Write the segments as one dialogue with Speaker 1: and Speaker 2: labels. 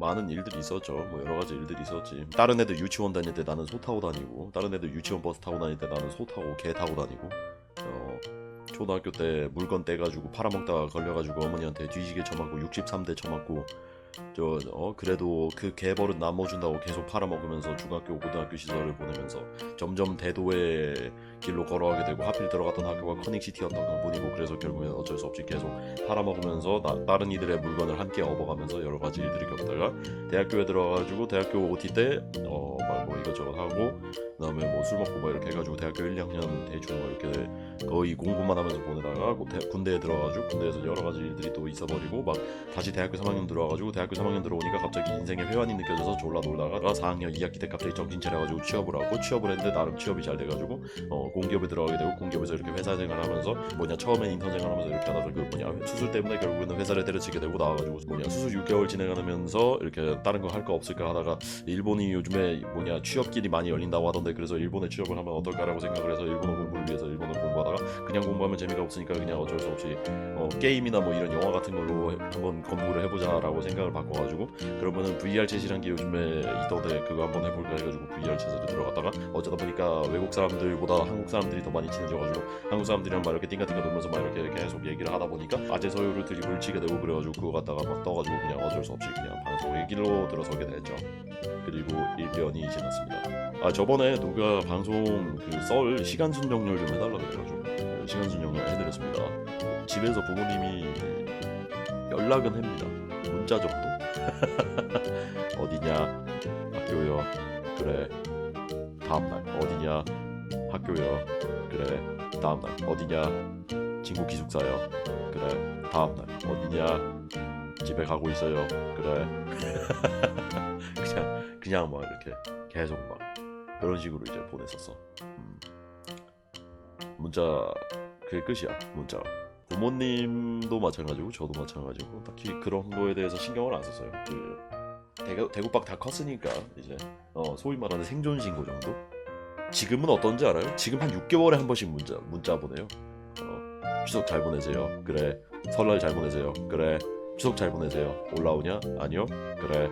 Speaker 1: 많은 일들이 있었죠. 뭐 여러 가지 일들이 있었지. 다른 애들 유치원 다닐 때 나는 소 타고 다니고, 다른 애들 유치원 버스 타고 다닐 때 나는 소 타고 개 타고 다니고. 어, 초등학교 때 물건 떼가지고 팔아먹다가 걸려가지고 어머니한테 뒤지게 쳐맞고 63대 쳐맞고 저 어 그래도 그 개버릇 남아준다고 계속 팔아먹으면서 중학교 고등학교 시절을 보내면서 점점 대도의 길로 걸어가게 되고 하필 들어갔던 학교가 커넥시티였던 건 뿐이고 그래서 결국엔 어쩔 수 없이 계속 팔아먹으면서 나- 다른 이들의 물건을 함께 업어가면서 여러 가지 일들이 겪다가 대학교에 들어가가지고 대학교 OT 때 어 뭐 이것저것 하고 그다음에 뭐 술 먹고 뭐 이렇게 해가지고 대학교 1, 2학년 대충 뭐 이렇게 거의 공부만 하면서 보내다가 고- 대- 군대에 들어가가지고 군대에서 여러 가지 일들이 또 있어버리고 막 다시 대학교 3학년 들어와가지고 대학교 3학년 들어오니까 갑자기 인생의 회환이 느껴져서 졸라 놀다가 4학년 2학기 때 갑자기 정신 차려가지고 취업을 하고 취업을 했는데 나름 취업이 잘 돼가지고 어, 공기업에 들어가게 되고 공기업에서 이렇게 회사 생활하면서 뭐냐 처음엔 인턴 생활하면서 이렇게 하다가 그 뭐냐 수술 때문에 결국에는 회사를 때려치게 되고 나와가지고 뭐냐 수술 6개월 진행하면서 이렇게 다른 거 할 거 없을까 하다가 일본이 요즘에 뭐냐 취 업길이 많이 열린다고 하던데 그래서 일본에 취업을 하면 어떨까라고 생각을 해서 일본어 공부를 위해서 일본어 공부하다가 그냥 공부하면 재미가 없으니까 그냥 어쩔 수 없이 어, 게임이나 뭐 이런 영화 같은 걸로 해- 한번 공부를 해보자라고 생각을 바꿔가지고 그러면은 VR 챗이란 게 요즘에 있던데 그거 한번 해볼까 해가지고 VR 챗으로 들어갔다가 어쩌다 보니까 외국 사람들보다 한국 사람들이 더 많이 친해져가지고 한국 사람들이랑 막 이렇게 띵가띵가 놀면서 막 이렇게 계속 얘기를 하다 보니까 아재 서유를 드립을 치게 되고 그래가지고 그거 갖다가 막 떠가지고 그냥 어쩔 수 없이 그냥 방송의 길로 들어서게 됐죠. 그리고 1년이 지났습니다. 아 저번에 누가 방송 그 썰 시간 순정률 좀 해달라고 그래가지고 그 시간 순정률 해드렸습니다. 집에서 부모님이 연락은 합니다. 문자 정도. 어디냐? 학교요. 그래. 다음날 어디냐? 학교요. 그래. 다음날 어디냐? 친구 기숙사요. 그래. 다음날 어디냐? 집에 가고 있어요. 그래. 그냥 그냥 막 이렇게 계속 막 그런 식으로 이제 보냈었어. 음. 문자 그게 끝이야. 문자. 부모님도 마찬가지고 저도 마찬가지고 딱히 그런 거에 대해서 신경을 안 썼어요. 그 대구 대구박 다 컸으니까 이제 어 소위 말하는 생존 신고 정도. 지금은 어떤지 알아요? 지금 한 6개월에 한 번씩 문자 문자 보내요. 어, 추석 잘 보내세요. 그래. 설날 잘 보내세요. 그래. 추석 잘 보내세요. 올라오냐? 아니요. 그래.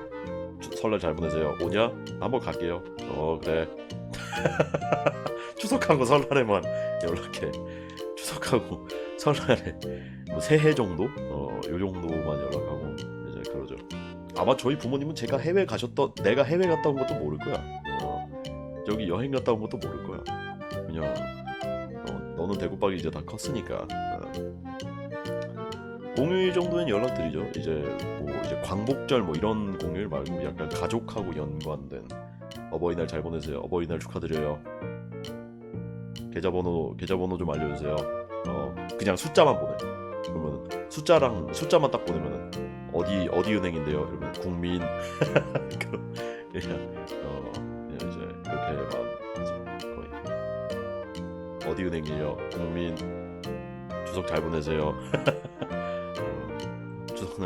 Speaker 1: 추- 설날 잘 보내세요. 오냐? 한번 갈게요. 어 그래. 추석하고 설날에만 연락해. 추석하고 설날에 뭐 새해 정도? 어요 정도만 연락하고 이제 그러죠. 아마 저희 부모님은 제가 해외 가셨던 내가 해외 갔다 온 것도 모를 거야. 어, 저기 여행 갔다 온 것도 모를 거야. 그냥 어, 너는 대구박이 이제 다 컸으니까. 어. 공휴일 정도는 연락드리죠. 이제 뭐 이제 광복절 뭐 이런 공휴일 말고 약간 가족하고 연관된 어버이날 잘 보내세요. 어버이날 축하드려요. 계좌번호 계좌번호 좀 알려주세요. 어 그냥 숫자만 보내. 그러면 숫자랑 숫자만 딱 보내면은 어디 어디 은행인데요? 그러면 국민 그럼 그냥 어 이제 그렇게만 하지 거의 어디 은행이에요? 국민 추석 잘 보내세요.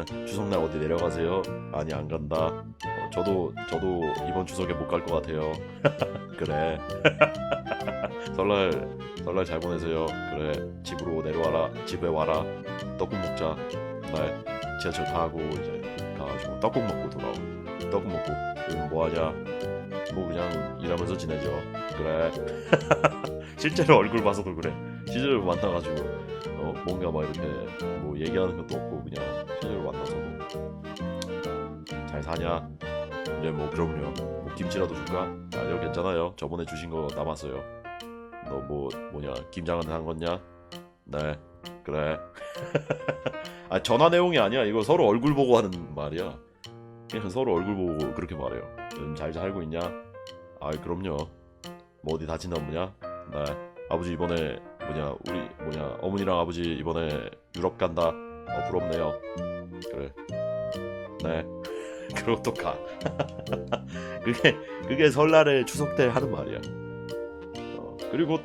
Speaker 1: 추석날 어디 내려가세요? 아니 안 간다. 어, 저도 저도 이번 추석에 못 갈 것 같아요. 그래. 설날 설날 잘 보내세요. 그래 집으로 내려와라. 집에 와라. 떡국 먹자. 날 지하철 타고 이제 가가지고 떡국 먹고 돌아오. 떡국 먹고 요즘 뭐 하냐? 뭐 그냥 일하면서 지내죠. 그래. 실제로 얼굴 봐서도 그래. 실제로 만나가지고 어, 뭔가 막 이렇게 뭐 얘기하는 것도 없고 그냥 실제로 만나서도 잘 사냐? 이제 뭐 그럼요. 뭐 김치라도 줄까? 아니요 괜찮아요. 저번에 주신 거 남았어요. 너 뭐 뭐냐 김장은 한 거냐? 네 그래. 아 전화 내용이 아니야. 이거 서로 얼굴 보고 하는 말이야. 그냥 서로 얼굴 보고 그렇게 말해요. 요즘 잘 살고 있냐? 아 그럼요. 뭐 어디 다친다 뭐냐? 네 아버지 이번에 뭐냐 우리 뭐냐 어머니랑 아버지 이번에 유럽 간다. 어 부럽네요. 그래. 네. 그러고 또 가. 그게 그게 설날에 추석 때 하는 말이야. 어, 그리고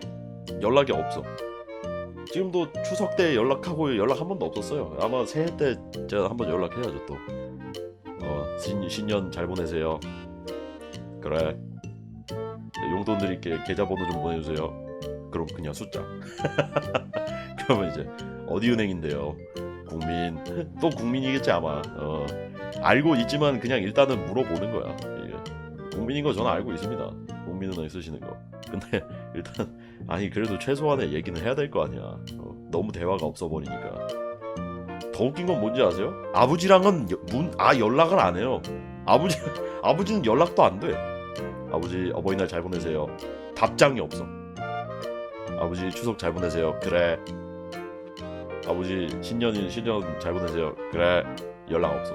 Speaker 1: 연락이 없어. 지금도 추석 때 연락하고 연락 한 번도 없었어요. 아마 새해 때 제가 한번 연락해야죠 또. 어, 신, 신년 잘 보내세요. 그래. 네, 용돈 드릴게 계좌번호 좀 보내주세요. 그럼 그냥 숫자. 그러면 이제 어디 은행인데요? 국민 또 국민이겠지 아마. 어, 알고 있지만 그냥 일단은 물어보는 거야. 이게. 국민인 거 저는 알고 있습니다. 국민은행 쓰시는 거. 근데 일단 아니 그래도 최소한의 얘기는 해야 될 거 아니야. 어, 너무 대화가 없어 버리니까. 더 웃긴 건 뭔지 아세요? 아버지랑은 문 아 연락을 안 해요. 아버지 아버지는 연락도 안 돼. 아버지 어버이날 잘 보내세요. 답장이 없어. 아버지 추석 잘 보내세요. 그래. 아버지 신년일 신년 잘 보내세요. 그래. 연락 없어.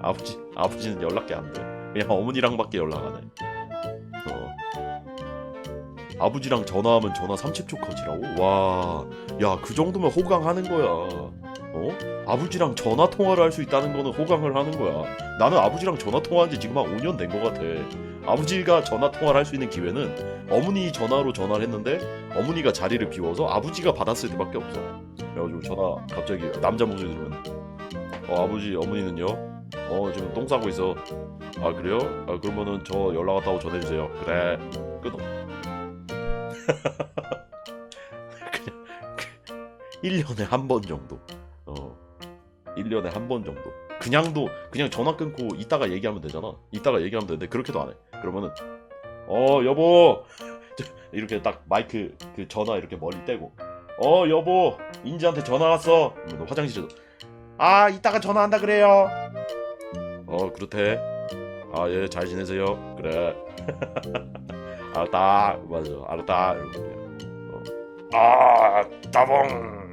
Speaker 1: 아버지 아버지는 연락이 안 돼. 그냥 어머니랑밖에 연락 안 해. 어. 아버지랑 전화하면 전화 30초 컷이라고? 와, 야 그 정도면 호강하는 거야. 어? 아버지랑 전화 통화를 할 수 있다는 거는 호강을 하는 거야. 나는 아버지랑 전화 통화한 지 지금 한 5년 된 것 같아. 아버지가 전화 통화를 할 수 있는 기회는 어머니 전화로 전화를 했는데 어머니가 자리를 비워서 아버지가 받았을 때밖에 없어. 그래가지고 전화 갑자기 남자 목소리 들으면 어 아버지 어머니는요? 어 지금 똥 싸고 있어. 아 그래요? 아 그러면은 저 연락 왔다고 전해주세요. 그래 끊어. 그냥 1년에 한 번 정도. 어 1년에 한 번 정도. 그냥도 그냥 전화 끊고 이따가 얘기하면 되잖아. 이따가 얘기하면 되는데 그렇게도 안 해. 그러면은 어 여보 이렇게 딱 마이크 그 전화 이렇게 멀리 떼고 어 여보 인지한테 전화 왔어. 그러면 화장실에서 아 이따가 전화한다 그래요. 어 그렇대. 아 예 잘 지내세요. 그래. 알았다. 맞아. 알았다. 이러고. 어. 아 따봉.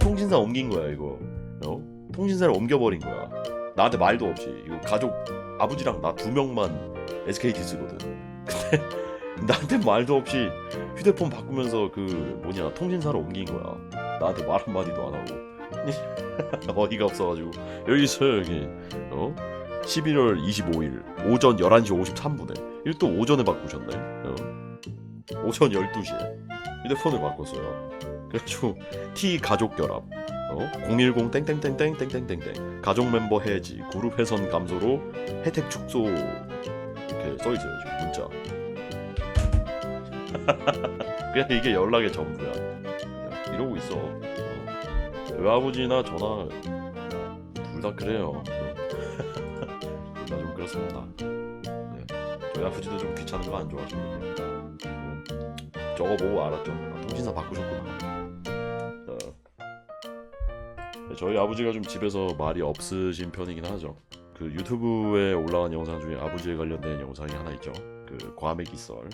Speaker 1: 통신사 옮긴 거야 이거. 어? 통신사를 옮겨버린 거야. 나한테 말도 없이. 이거 가족 아버지랑 나 두 명만 SKT 쓰거든. 근데 나한테 말도 없이 휴대폰 바꾸면서 그 뭐냐 통신사를 옮긴 거야. 나한테 말 한마디도 안 하고. 어이가 없어가지고. 여기 있어 여기. 어? 11월 25일 오전 11시 53분에. 이거 또 오전에 바꾸셨네. 어? 오전 12시에. 휴대폰을 바꿨어요 그래가지고 T 가족 결합 어? 010 땡땡땡땡 땡땡땡땡 가족 멤버 해지 그룹 회선 감소로 혜택 축소 이렇게 써 있어요 지금 문자 그냥 이게 연락의 전부야 그냥 이러고 있어 어. 외아버지나 전화 둘다 그래요 어. 나좀 그렇습니다. 네. 저희 아버지도 좀 귀찮은 거 안 좋아하시거든요. 음, 저거 보고 알았죠. 아, 통신사 바꾸셨구나. 저희 아버지가 좀 집에서 말이 없으신 편이긴 하죠. 그 유튜브에 올라간 영상 중에 아버지에 관련된 영상이 하나 있죠. 그 과메기 썰.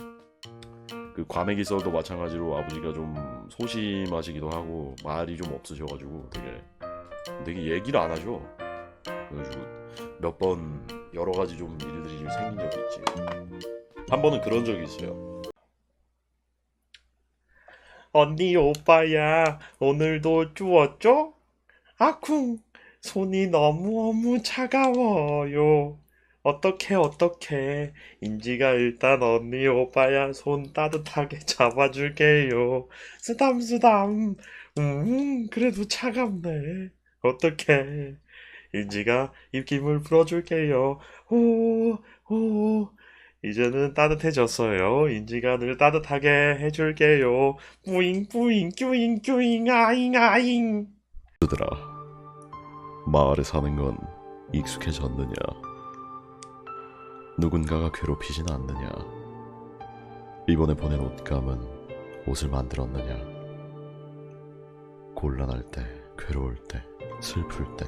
Speaker 1: 그 과메기 썰도 마찬가지로 아버지가 좀 소심하시기도 하고 말이 좀 없으셔가지고 되게 되게 얘기를 안 하죠. 그래가지고 몇 번 여러 가지 좀 일들이 좀 생긴 적이 있지. 한 번은 그런 적이 있어요.
Speaker 2: 언니 오빠야 오늘도 추웠죠? 아쿵 손이 너무너무 차가워요. 어떡해 어떡해 인지가 일단 언니 오빠야 손 따뜻하게 잡아줄게요. 쓰담 쓰담. 음 그래도 차갑네. 어떡해 인지가 입김을 불어줄게요. 오 오. 이제는 따뜻해졌어요. 인지가 늘 따뜻하게 해줄게요. 뿌잉 뿌잉 뀨잉 뀨잉 아잉 아잉.
Speaker 1: 얘들아, 마을에 사는 건 익숙해졌느냐? 누군가가 괴롭히진 않느냐? 이번에 보낸 옷감은 옷을 만들었느냐? 곤란할 때, 괴로울 때, 슬플 때,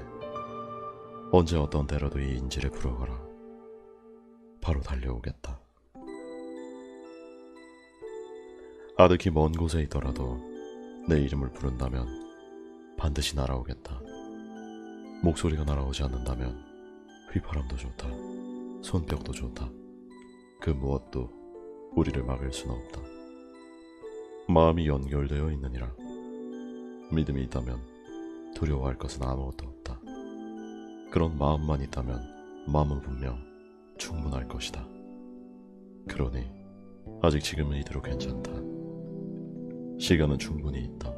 Speaker 1: 언제 어떤 때라도 이 인지를 부르거라. 바로 달려오겠다. 아득히 먼 곳에 있더라도 내 이름을 부른다면 반드시 날아오겠다. 목소리가 날아오지 않는다면 휘파람도 좋다. 손뼉도 좋다. 그 무엇도 우리를 막을 수는 없다. 마음이 연결되어 있느니라. 믿음이 있다면 두려워할 것은 아무것도 없다. 그런 마음만 있다면 마음은 분명 충분할 것이다. 그러니 아직 지금은 이대로 괜찮다. 시간은 충분히 있다.